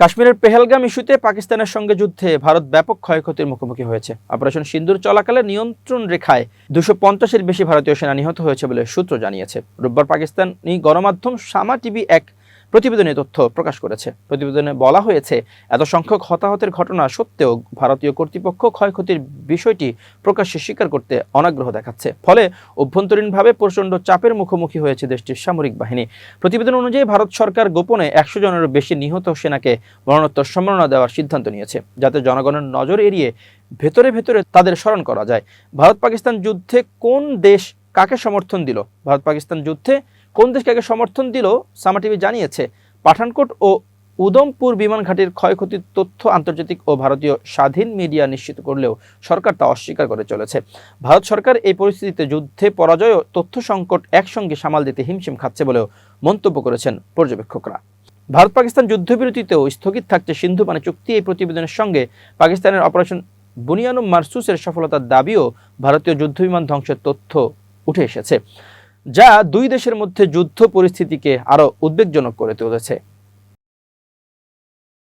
কাশ্মীরের পেহেলগাম ইস্যুতে পাকিস্তানের সঙ্গে যুদ্ধে ভারত ব্যাপক ক্ষয়ক্ষতির মুখোমুখি হয়েছে। অপারেশন সিন্দুর চলাকালে নিয়ন্ত্রণ রেখায় দুশো পঞ্চাশের বেশি ভারতীয় সেনা নিহত হয়েছে বলে সূত্র জানিয়েছে। রোববার পাকিস্তানি গণমাধ্যম সামা টিভি এক প্রতিবেদনে তথ্য প্রকাশ করেছে। প্রতিবেদনে বলা হয়েছে, এত সংখ্যক হতাহতের ঘটনা সত্ত্বেও ভারতীয় কর্তৃপক্ষ ক্ষয়ক্ষতির বিষয়টি প্রকাশ্যে স্বীকার করতে অনাগ্রহ দেখাচ্ছে। ফলে অভ্যন্তরীণভাবে প্রচণ্ড চাপের মুখোমুখি হয়েছে দেশটির সামরিক বাহিনী। প্রতিবেদন অনুযায়ী ভারত সরকার গোপনে একশো জনেরও বেশি নিহত সেনাকে মরণোত্তর সম্মাননা দেওয়ার সিদ্ধান্ত নিয়েছে, যাতে জনগণের নজর এড়িয়ে ভেতরে ভেতরে তাদের স্মরণ করা যায়। ভারত পাকিস্তান যুদ্ধে কোন দেশ কাকে সমর্থন দিল? ভারত পাকিস্তান যুদ্ধে কোন দেশকে কাকে সমর্থন দিল? সামা টিভি জানিয়েছে, পাঠানকোট ও উদমপুর বিমান ঘাটির ক্ষয়ক্ষতির তথ্য আন্তর্জাতিক ও ভারতীয় স্বাধীন মিডিয়া নিশ্চিত করলেও সরকার তা অস্বীকার করে চলেছে। ভারত সরকার এই পরিস্থিতিতে যুদ্ধে পরাজয় তথ্য সংকট একসঙ্গে সামাল দিতে হিমশিম খাচ্ছে বলেও মন্তব্য করেছেন পর্যবেক্ষকরা। ভারত পাকিস্তান যুদ্ধবিরতিতেও স্থগিত থাকছে সিন্ধু পানি চুক্তি এই প্রতিবেদনের সঙ্গে। পাকিস্তানের অপারেশন বুনিয়ানুম মারসুসের সফলতার দাবিও ভারতীয় যুদ্ধবিমান ধ্বংসের তথ্য উঠে এসেছে। যা দুই দেশের মধ্যে যুদ্ধ পরিস্থিতিকে আরও উদ্বেগজনক করে তুলেছে।